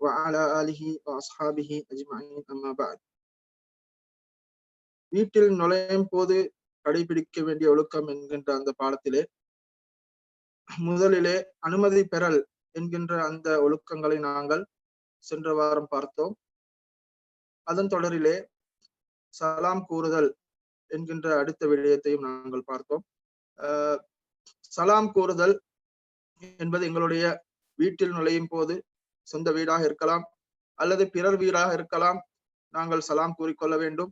وعلى آله وأصحابه أجمعين أما بعد வீட்டில் நுழையும் போது கடைபிடிக்க வேண்டிய ஒழுக்கம் என்கின்ற அந்த பாடத்திலே முதலிலே அனுமதி பெறல் என்கின்ற அந்த ஒழுக்கங்களை நாங்கள் சென்ற வாரம் பார்த்தோம் அதன் தொடரிலே சலாம் கூறுதல் என்கின்ற அடுத்த விடயத்தையும் நாங்கள் பார்த்தோம் சலாம் கூறுதல் என்பது எங்களுடைய வீட்டில் நுழையும் போது சொந்த வீடாக இருக்கலாம் அல்லது பிறர் வீடாக இருக்கலாம் நாங்கள் சலாம் கூறிக்கொள்ள வேண்டும்.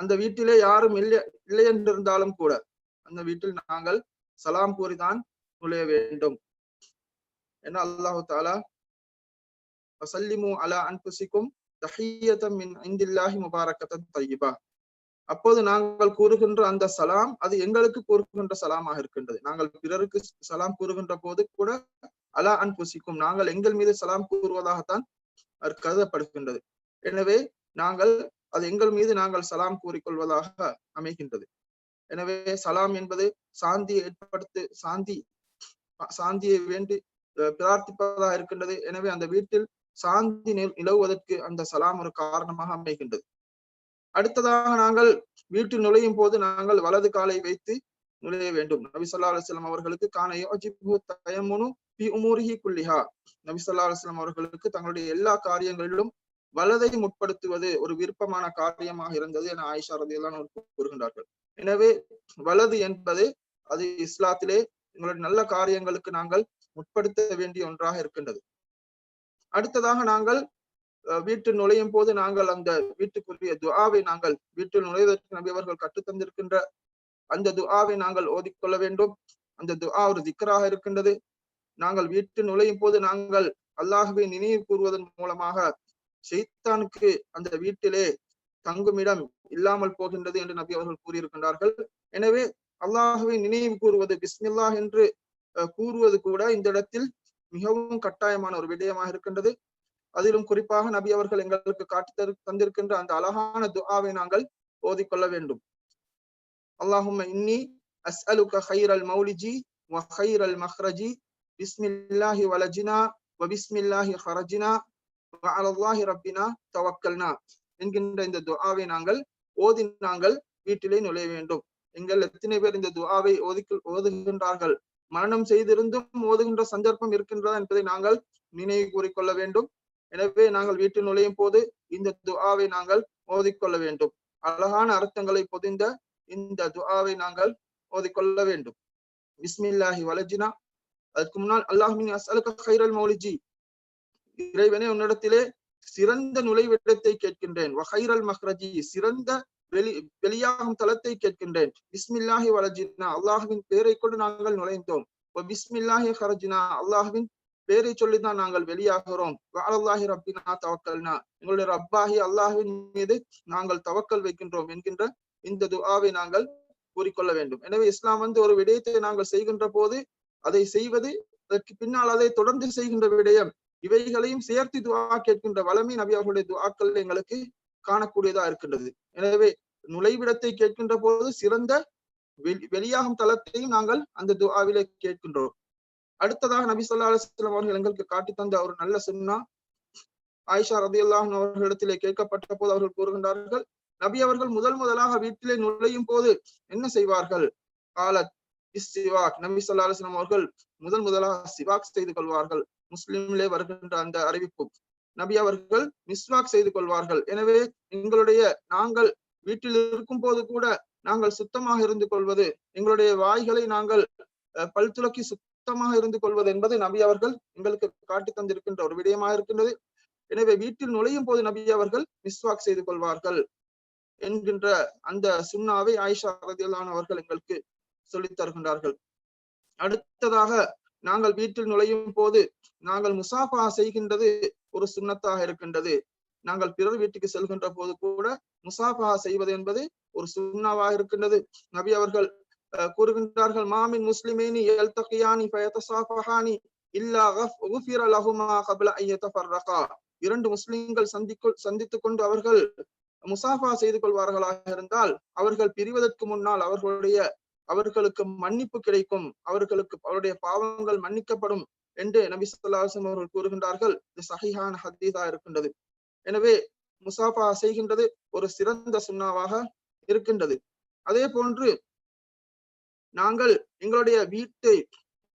அந்த வீட்டிலே யாரும் இல்லை இல்லை என்றிருந்தாலும் கூட அந்த வீட்டில் நாங்கள் சலாம் கூறிதான் நுழைய வேண்டும். என்ன அல்லாஹு தாலா வசல்லிமு அலா அன்புசிக்கும் தஹியதம் மின் முபாரக்கத்தன் தையிபா அப்போது நாங்கள் கூறுகின்ற அந்த சலாம் அது எங்களுக்கு கூறுகின்ற சலாமாக இருக்கின்றது. நாங்கள் பிறருக்கு சலாம் கூறுகின்ற போது கூட அலா அன்புசிக்கும் நாங்கள் எங்கள் மீது சலாம் கூறுவதாகத்தான் அது கருதப்படுகின்றது. எனவே நாங்கள் அது எங்கள் மீது நாங்கள் சலாம் கூறிக்கொள்வதாக அமைகின்றது. எனவே சலாம் என்பது சாந்தியை ஏற்படுத்து சாந்தி சாந்தியை வேண்டி பிரார்த்திப்பதாக இருக்கின்றது. எனவே அந்த வீட்டில் சாந்தி நிலவுவதற்கு அந்த சலாம் ஒரு காரணமாக அமைகின்றது. அடுத்ததாக நாங்கள் வீட்டில் நுழையும் போது நாங்கள் வலது காலை வைத்து நுழைய வேண்டும். நபி சொல்லா அலுவலம் அவர்களுக்கு காண யோஜிபு தயமுனு பி உமூரிஹி குல்லிஹா. நபி சொல்லா அலுவலம் அவர்களுக்கு தங்களுடைய எல்லா காரியங்களிலும் வலதை முற்படுத்துவது ஒரு விருப்பமான காரியமாக இருந்தது என ஆயிஷா ரதியெல்லாம் கூறுகின்றார்கள். எனவே வலது என்பது அது இஸ்லாத்திலே எங்களுடைய நல்ல காரியங்களுக்கு நாங்கள் முற்படுத்த வேண்டிய ஒன்றாக இருக்கின்றது. அடுத்ததாக நாங்கள் வீட்டு நுழையும் போது நாங்கள் அந்த வீட்டுக்குரிய துஆவை நாங்கள் வீட்டில் நுழைவதற்கு நபி அவர்கள் கற்றுத்தந்திருக்கின்ற அந்த துஆவை நாங்கள் ஓதிக்கொள்ள வேண்டும். அந்த துஆ ஒரு திக்கராக இருக்கின்றது. நாங்கள் வீட்டு நுழையும் போது நாங்கள் அல்லாஹுவை நினைவு கூறுவதன் மூலமாக ஷெய்தானுக்கு அந்த வீட்டிலே தங்குமிடம் இல்லாமல் போகின்றது என்று நபி அவர்கள் கூறியிருக்கின்றார்கள். எனவே அல்லாஹுவை நினைவு கூறுவது பிஸ்மில்லாஹ் என்று கூறுவது கூட இந்த இடத்தில் மிகவும் கட்டாயமான ஒரு விடயமாக இருக்கின்றது. அதிலும் குறிப்பாக நபி அவர்கள் எங்களுக்கு காட்டி தந்திருக்கின்ற அந்த அழகான துஆவை நாங்கள் ஓதிக்கொள்ள வேண்டும். அல்லாஹும் இன்னி அஸ்அலுக ஹைரல் மௌலிஜி வ ஹைரல் மஹ்ரஜி பிஸ்மில்லாஹி வலஜினா வ பிஸ்மில்லாஹி ஹரஜினா வ அலல்லாஹி ரப்பினா தவக்கல்னா என்கின்ற இந்த துஆவை நாங்கள் ஓதி நாங்கள் வீட்டிலே நுழைய வேண்டும். எங்கள் எத்தனை பேர் இந்த துஆவை ஓதிக்கு ஓதுகின்றார்கள்? மரணம் செய்திருந்தும் ஓதுகின்ற சந்தர்ப்பம் இருக்கின்றதா என்பதை நாங்கள் நினைவு கூறிக்கொள்ள வேண்டும். எனவே நாங்கள் வீட்டில் நுழையும் போது இந்த துஆவை நாங்கள் ஓதிக்கொள்ள வேண்டும். அழகான அர்த்தங்களை பொதிந்த இந்த துஆவை நாங்கள் ஓதிக்கொள்ள வேண்டும். பிஸ்மில்லாஹி வலஜினா அதுக்கு முன்னால் அல்லாஹ்மின் அஸ்அலுக கைரல் மௌலிஜி இறைவனே உன்னிடத்திலே சிறந்த நுழைவிடத்தை கேட்கின்றேன். வஹைரல் மஹ்ரஜி சிறந்த வெளி வெளியாகும் தளத்தை கேட்கின்றேன். பிஸ்மில்லாஹி வலஜினா அல்லாஹுவின் பேரை கொண்டு நாங்கள் நுழைந்தோம். பிஸ்மில்லாஹி ஹரஜினா அல்லாஹுவின் பேரை சொல்லிதான் நாங்கள் வெளியாகிறோம். அல்லாஹி ரப்பினா தவக்கல்னா எங்களுடைய ரப்பாகி அல்லாஹுவின் மீது நாங்கள் தவக்கல் வைக்கின்றோம் என்கின்ற இந்த துஆவை நாங்கள் கூறிக்கொள்ள வேண்டும். எனவே இஸ்லாம் வந்து ஒரு விடயத்தை நாங்கள் செய்கின்ற போது அதை செய்வது அதற்கு பின்னால் அதை தொடர்ந்து செய்கின்ற விடயம். இவைகளையும் சேர்த்து துவா கேட்கின்ற வளமை நபி அவர்களுடைய துவாக்கள் எங்களுக்கு காணக்கூடியதா இருக்கின்றது. எனவே நுழைவிடத்தை கேட்கின்ற போது சிறந்த வெளியாகும் தளத்தையும் நாங்கள் அந்த துவாவிலே கேட்கின்றோம். அடுத்ததாக நபி சொல்லா அலுவலம் அவர்கள் எங்களுக்கு காட்டி தந்த ஒரு நல்ல சுண்ணா ஆயிஷா ரதி அல்லாஹன் அவர்களிடத்திலே கேட்கப்பட்ட போது அவர்கள் கூறுகின்றார்கள் நபி அவர்கள் முதல் முதலாக வீட்டிலே நுழையும் போது என்ன செய்வார்கள்? காலத் சிவாக் நபி சொல்லா அலுவலம் அவர்கள் முதல் முதலாக சிவாக் செய்து கொள்வார்கள். முஸ்லிம்லே வருகின்ற அந்த அறிவிப்பு. நபி அவர்கள் மிஸ்வாக் செய்து கொள்வார்கள். எனவே எங்களுடைய நாங்கள் வீட்டில் இருக்கும் போது கூட நாங்கள் சுத்தமாக இருந்து கொள்வது எங்களுடைய வாய்களை நாங்கள் பல் துளக்கி சுத்தமாக இருந்து கொள்வது என்பது நபி அவர்கள் எங்களுக்கு காட்டி தந்திருக்கின்ற ஒரு விடயமாக இருக்கின்றது. எனவே வீட்டில் நுழையும் போது நபி அவர்கள் மிஸ்வாக் செய்து கொள்வார்கள் என்கின்ற அந்த சுண்ணாவை ஆயிஷா ரதியல்லான் அவர்கள் எங்களுக்கு சொல்லித் தருகின்றார்கள். அடுத்ததாக நாங்கள் வீட்டில் நுழையும் போது நாங்கள் முசாஃபா செய்கின்றது ஒரு சுண்ணத்தாக இருக்கின்றது. நாங்கள் பிறர் வீட்டுக்கு செல்கின்ற போது கூட முசாஃபா செய்வது என்பது ஒரு சுண்ணாவாக இருக்கின்றது. நபி அவர்கள் கூறுகின்றார்கள் மாமின் முஸ்லிமேனி எல்தகியானி இல்லா குஃபிர லஹுமா இரண்டு முஸ்லிம்கள் சந்திக்குள் சந்தித்துக் கொண்டு அவர்கள் முசாஃபா செய்து கொள்வார்களாக இருந்தால் அவர்கள் பிரிவதற்கு முன்னால் அவர்களுடைய அவர்களுக்கு மன்னிப்பு கிடைக்கும் அவர்களுக்கு அவருடைய பாவங்கள் மன்னிக்கப்படும் என்று நபி சொல்லாசம் அவர்கள் கூறுகின்றார்கள். இது சஹிஹான ஹதீதா இருக்கின்றது. எனவே முசாஃபா செய்கின்றது ஒரு சிறந்த சுண்ணாவாக இருக்கின்றது. அதே போன்று நாங்கள் எங்களுடைய வீட்டை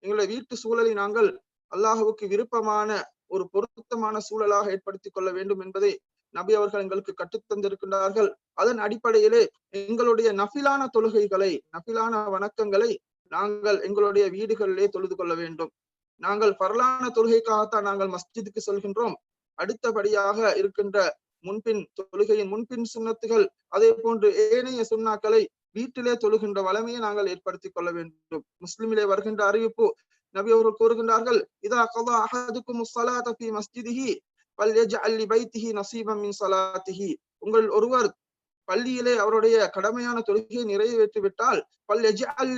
எங்களுடைய வீட்டு சூழலை நாங்கள் அல்லாஹுவுக்கு விருப்பமான ஒரு பொருத்தமான சூழலாக ஏற்படுத்திக் கொள்ள வேண்டும் என்பதை நபி அவர்கள் எங்களுக்கு கற்றுத்தந்திருக்கின்றார்கள் அதன் அடிப்படையிலே எங்களுடைய நஃபிலான தொழுகைகளை நஃபிலான வணக்கங்களை நாங்கள் எங்களுடைய வீடுகளிலே தொழுது கொள்ள வேண்டும். நாங்கள் பரலான தொழுகைக்காகத்தான் நாங்கள் மஸ்ஜிதுக்கு செல்கின்றோம். அடுத்தபடியாக இருக்கின்ற முன்பின் தொழுகையின் முன்பின் சுண்ணத்துகள் அதே போன்று ஏனைய சுண்ணாக்களை வீட்டிலே தொழுகின்ற வளமையை நாங்கள் ஏற்படுத்திக் கொள்ள வேண்டும். முஸ்லிமிலே வருகின்ற அறிவிப்பு நபி அவர்கள் கூறுகின்றார்கள் இதா கதா அஹதுக்கும் ஸலாத ஃபீ மஸ்ஜிதிஹி ஃபல்யஜ்அல் லிபைத்திஹி நஸீபம் மின் ஸலாத்திஹி. உங்கள் ஒருவர் பள்ளியிலே அவருடைய கடமையான தொழுகையை நிறைவேற்றி விட்டால் ஃபல்யஜ்அல்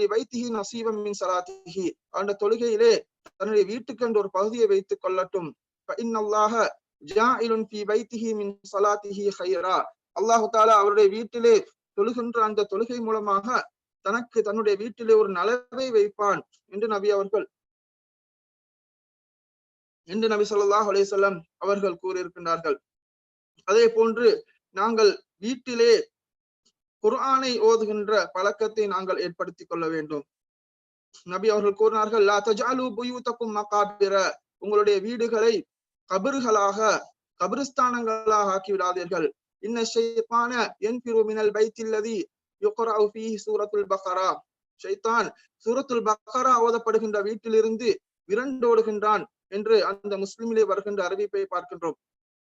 லிபைத்திஹி நஸீபம் மின் சலாத்திஹி அந்த தொழுகையிலே தன்னுடைய வீட்டுக்கென்று ஒரு பகுதியை வைத்துக் கொள்ளட்டும். ஃபஇன்னல்லாஹ ஜாயிலுன் ஃபீ பைத்திஹி மின் ஸலாத்திஹி கைரா அல்லாஹு தாலா அவருடைய வீட்டிலே தொழுகின்ற அந்த தொழுகை மூலமாக தனக்கு தன்னுடைய வீட்டிலே ஒரு நலவை வைப்பான். என்று நபி அவர்கள் என்று நபி சொல்லாஹ் அலையம் அவர்கள் கூறியிருக்கின்றார்கள். அதே போன்று நாங்கள் வீட்டிலே குர்ஆனை ஓதுகின்ற பழக்கத்தை நாங்கள் ஏற்படுத்திக் கொள்ள வேண்டும். நபி அவர்கள் கூறினார்கள் லா தஜாலு புயூத்தக்கும் மகாபிர. உங்களுடைய வீடுகளை கபிர்களாக கபிரிஸ்தானங்களாக ஆக்கி விடாதீர்கள் இன்ன ஷைத்தான என்பிரு மினல் பைத்தில்லதி யுக்ரவு ஃபீஹி சூரத்துல் பக்ரா ஷைத்தான் சூரத்துல் பக்ரா ஓதப்படுகின்ற வீட்டிலிருந்து விரண்டோடுகின்றான் என்று அந்த முஸ்லிமிலே வருகின்ற அறிவிப்பை பார்க்கின்றோம்.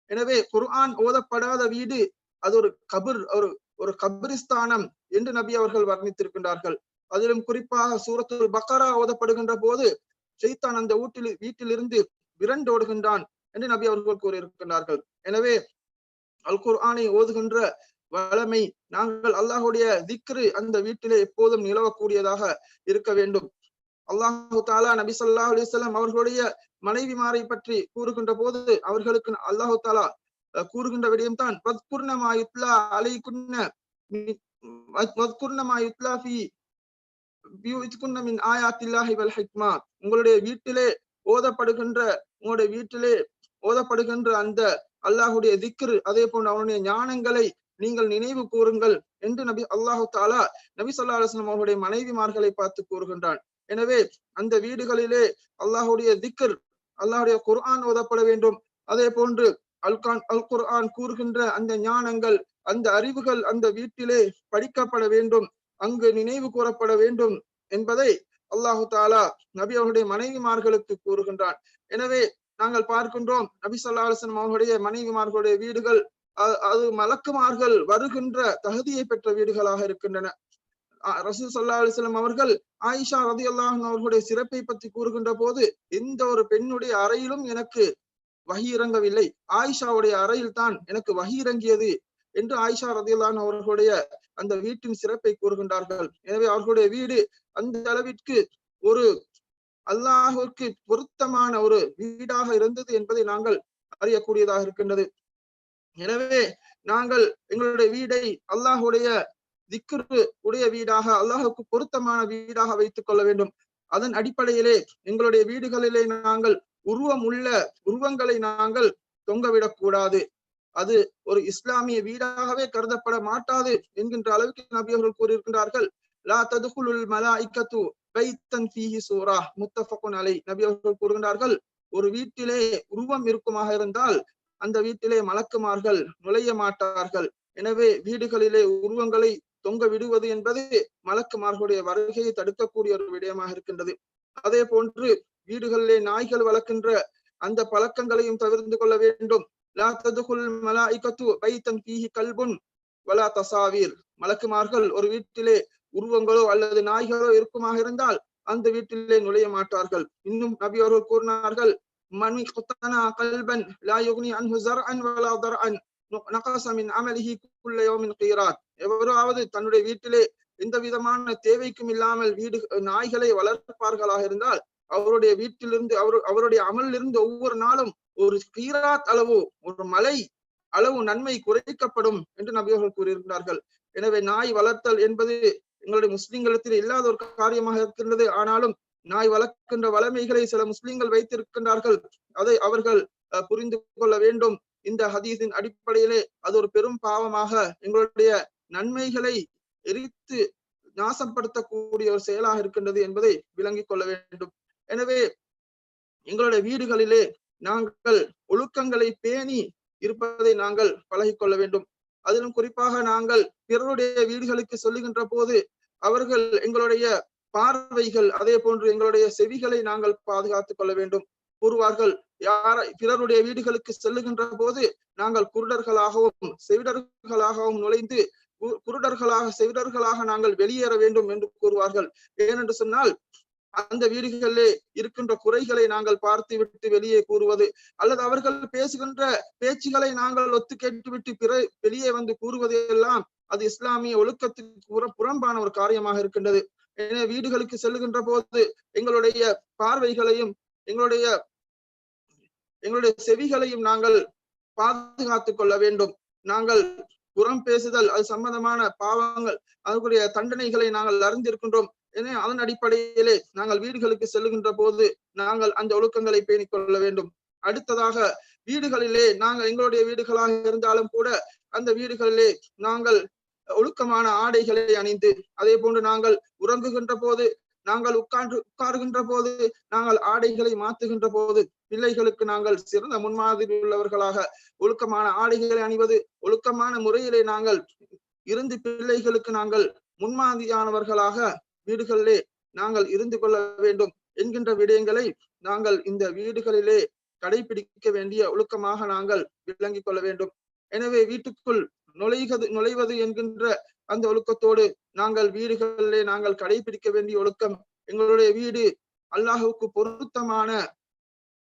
எனவே குர்ஆன் ஓதப்படாத வீடு அது ஒரு கபிர் ஒரு ஒரு கபிரிஸ்தானம் என்று நபி அவர்கள் வர்ணித்திருக்கின்றார்கள். அதிலும் குறிப்பாக சூரத்துல் பக்ரா ஓதப்படுகின்ற போது ஷைத்தான் அந்த வீட்டில் வீட்டிலிருந்து விரண்டோடுகின்றான் என்று நபி அவர்கள் கூறியிருக்கின்றார்கள். எனவே அல் குர்ஆனை ஓதுகின்ற வளமை. நாங்கள் அல்லாஹுடைய திக்ரு அந்த வீட்டிலே எப்போதும் நிலவக்கூடியதாக இருக்க வேண்டும். அல்லாஹு தாலா நபி சொல்லா அலிசல்லாம் அவர்களுடைய மனைவிமாரை பற்றி கூறுகின்ற போது அவர்களுக்கு அல்லாஹு தாலா கூறுகின்ற விடயம் தான் வத்குர்ணமாயுத்லா அலை குன்ன வத்குர்ணமாயுத்லா ஃபி ஹிக்மா. உங்களுடைய வீட்டிலே ஓதப்படுகின்ற உங்களுடைய வீட்டிலே ஓதப்படுகின்ற அந்த அல்லாஹுடைய திக்ரு. அதே போன்று அவனுடைய ஞானங்களை நீங்கள் நினைவு கூறுங்கள் என்று நபி அல்லாஹு தாலா நபி சொல்லா அலுவலம் அவர்களுடைய மனைவிமார்களை பார்த்து கூறுகின்றான். எனவே அந்த வீடுகளிலே அல்லாஹுடைய திக்கர் அல்லாஹுடைய குர்ஆன் ஓதப்பட வேண்டும். அதே போன்று அல்கான் அல் குர்ஆன் கூறுகின்ற அந்த ஞானங்கள் அந்த அறிவுகள் அந்த வீட்டிலே படிக்கப்பட வேண்டும். அங்கு நினைவு கூறப்பட வேண்டும் என்பதை அல்லாஹு தாலா நபி அவருடைய மனைவிமார்களுக்கு கூறுகின்றான். எனவே நாங்கள் பார்க்கின்றோம். நபி சொல்லா அலுவலம் அவர்களுடைய மனைவிமார்களுடைய வீடுகள் அது மலக்குமார்கள் வருகின்ற தகுதியை பெற்ற வீடுகளாக இருக்கின்றன. ரசூல் சல்லா அலிஸ்லாம் அவர்கள் ஆயிஷா ரதி அல்லாஹ் அவர்களுடைய சிறப்பை பற்றி கூறுகின்ற போது எந்த ஒரு பெண்ணுடைய அறையிலும் எனக்கு வகி இறங்கவில்லை. ஆயிஷாவுடைய அறையில் தான் எனக்கு வகி இறங்கியது என்று ஆயிஷா ரதி அல்லாஹ் அவர்களுடைய அந்த வீட்டின் சிறப்பை கூறுகின்றார்கள். எனவே அவர்களுடைய வீடு அந்த அளவிற்கு ஒரு அல்லாஹுக்கு பொருத்தமான ஒரு வீடாக இருந்தது என்பதை நாங்கள் அறியக்கூடியதாக இருக்கின்றது. எனவே நாங்கள் எங்களுடைய வீடை அல்லாஹுடைய திக்ரு உடைய வீடாக அல்லாஹுக்கு பொருத்தமான வீடாக வைத்துக் கொள்ள வேண்டும். அதன் அடிப்படையிலே எங்களுடைய வீடுகளிலே நாங்கள் உருவம் உள்ள உருவங்களை நாங்கள் தொங்கவிடக் கூடாது அது ஒரு இஸ்லாமிய வீடாகவே கருதப்பட மாட்டாது என்கின்ற அளவுக்கு நபி அவர்கள் கூறியிருக்கின்றார்கள். லா ததுகுலுல் மலாய்க்கத்து பைத்தன் ஃபீஹி சூரா முத்தஃபகுன் அலை. நபி அவர்கள் கூறுகின்றார்கள் ஒரு வீட்டிலே உருவம் இருக்குமாக இருந்தால் அந்த வீட்டிலே மலக்குமார்கள் நுழைய மாட்டார்கள். எனவே வீடுகளிலே உருவங்களை தொங்க விடுவது என்பது மலக்குமார்களுடைய வருகையை தடுக்கக்கூடிய ஒரு விடயமாக இருக்கின்றது. அதே போன்று வீடுகளிலே நாய்கள் வளர்க்கின்ற அந்த பழக்கங்களையும் தவிர்த்து கொள்ள வேண்டும். லா ததுகுல் மலாய்கத்து பைத்தன் பீஹி கல்புன் வலா தசாவீர். மலக்குமார்கள் ஒரு வீட்டிலே உருவங்களோ அல்லது நாய்களோ இருக்குமாக இருந்தால் அந்த வீட்டிலே நுழைய மாட்டார்கள். இன்னும் நபி அவர்கள் கூறினார்கள் மணி குத்தனா கல்பன் லா யுக்னி அன்ஹு ஜர்அன் வலா தர்அன். நகச மின் அமலிஹி குல்ல கீராத். எவராவது தன்னுடைய வீட்டிலே எந்த விதமான தேவைக்கும் இல்லாமல் வீடு நாய்களை வளர்ப்பார்களாக இருந்தால் அவருடைய வீட்டிலிருந்து அவர் அவருடைய அமலிலிருந்து ஒவ்வொரு நாளும் ஒரு கீராத் அளவு ஒரு மலை அளவு நன்மை குறைக்கப்படும் என்று நபியர்கள் கூறியிருக்கிறார்கள் எனவே நாய் வளர்த்தல் என்பது எங்களுடைய முஸ்லிம்களத்தில் இல்லாத ஒரு காரியமாக இருக்கின்றது. ஆனாலும் நாய் வளர்க்கின்ற வளமைகளை சில முஸ்லிம்கள் வைத்திருக்கின்றார்கள். அதை அவர்கள் புரிந்து கொள்ள வேண்டும். இந்த ஹதீஸின் அடிப்படையிலே அது ஒரு பெரும் பாவமாக எங்களுடைய நன்மைகளை எரித்து நாசப்படுத்தக்கூடிய ஒரு செயலாக இருக்கின்றது என்பதை விளங்கிக் கொள்ள வேண்டும். எனவே எங்களுடைய வீடுகளிலே நாங்கள் ஒழுக்கங்களை பேணி இருப்பதை நாங்கள் பழகிக்கொள்ள வேண்டும். அதிலும் குறிப்பாக நாங்கள் பிறருடைய வீடுகளுக்கு சொல்லுகின்ற போது அவர்கள் எங்களுடைய பார்வைகள் அதே போன்று எங்களுடைய செவிகளை நாங்கள் பாதுகாத்துக் கொள்ள வேண்டும். கூறுவார்கள் யார பிறருடைய வீடுகளுக்கு செல்லுகின்ற போது நாங்கள் குருடர்களாகவும் செவிடர்களாகவும் நுழைந்து குருடர்களாக செவிடர்களாக நாங்கள் வெளியேற வேண்டும் என்று கூறுவார்கள். ஏனென்று சொன்னால் அந்த வீடுகளிலே இருக்கின்ற குறைகளை நாங்கள் பார்த்து விட்டு வெளியே கூறுவது அல்லது அவர்கள் பேசுகின்ற பேச்சுகளை நாங்கள் ஒத்து கேட்டுவிட்டு பிற வெளியே வந்து கூறுவது எல்லாம் அது இஸ்லாமிய ஒழுக்கத்துக்கு புறம்பான ஒரு காரியமாக இருக்கின்றது. எனவே வீடுகளுக்கு செல்லுகின்ற போது எங்களுடைய பார்வைகளையும் எங்களுடைய எங்களுடைய செவிகளையும் நாங்கள் பாதுகாத்துக் கொள்ள வேண்டும். நாங்கள் புறம் பேசுதல் அது சம்பந்தமான பாவங்கள் அதற்குரிய தண்டனைகளை நாங்கள் அறிந்திருக்கின்றோம். எனவே அதன் அடிப்படையிலே நாங்கள் வீடுகளுக்கு செல்லுகின்ற போது நாங்கள் அந்த ஒழுக்கங்களை பேணிக் கொள்ள வேண்டும். அடுத்ததாக வீடுகளிலே நாங்கள் எங்களுடைய வீடுகளாக இருந்தாலும் கூட அந்த வீடுகளிலே நாங்கள் ஒழுக்கமான ஆடைகளை அணிந்து அதே போன்று நாங்கள் உறங்குகின்ற போது நாங்கள் உட்கார்ந்து உட்காருகின்ற போது நாங்கள் ஆடைகளை மாத்துகின்ற போது பிள்ளைகளுக்கு நாங்கள் சிறந்த முன்மாதிரி உள்ளவர்களாக ஒழுக்கமான ஆடைகளை அணிவது ஒழுக்கமான முறையிலே நாங்கள் இருந்து பிள்ளைகளுக்கு நாங்கள் முன்மாதிரியானவர்களாக வீடுகளிலே நாங்கள் இருந்து கொள்ள வேண்டும் என்கின்ற விடயங்களை நாங்கள் இந்த வீடுகளிலே கடைபிடிக்க வேண்டிய ஒழுக்கமாக நாங்கள் விளங்கிக் கொள்ள வேண்டும். எனவே வீட்டுக்குள் நுழைவது நுழைவது என்கின்ற அந்த ஒழுக்கத்தோடு நாங்கள் வீடுகளிலே நாங்கள் கடைபிடிக்க வேண்டிய ஒழுக்கம் எங்களுடைய வீடு அல்லாஹுக்கு பொருத்தமான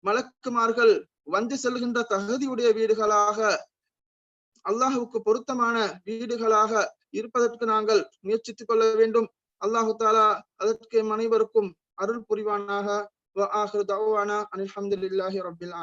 மலக்குமார்கள் வந்து செல்கின்ற தகுதியுடைய வீடுகளாக அல்லாஹுக்கு பொருத்தமான வீடுகளாக இருப்பதற்கு நாங்கள் முயற்சித்துக் கொள்ள வேண்டும். அல்லாஹு தாலா அதற்கு அனைவருக்கும் அருள் புரிவானாக. வ ஆஹிரு தஅவானா அனில் ஹம்துலில்லாஹி ரப்பில்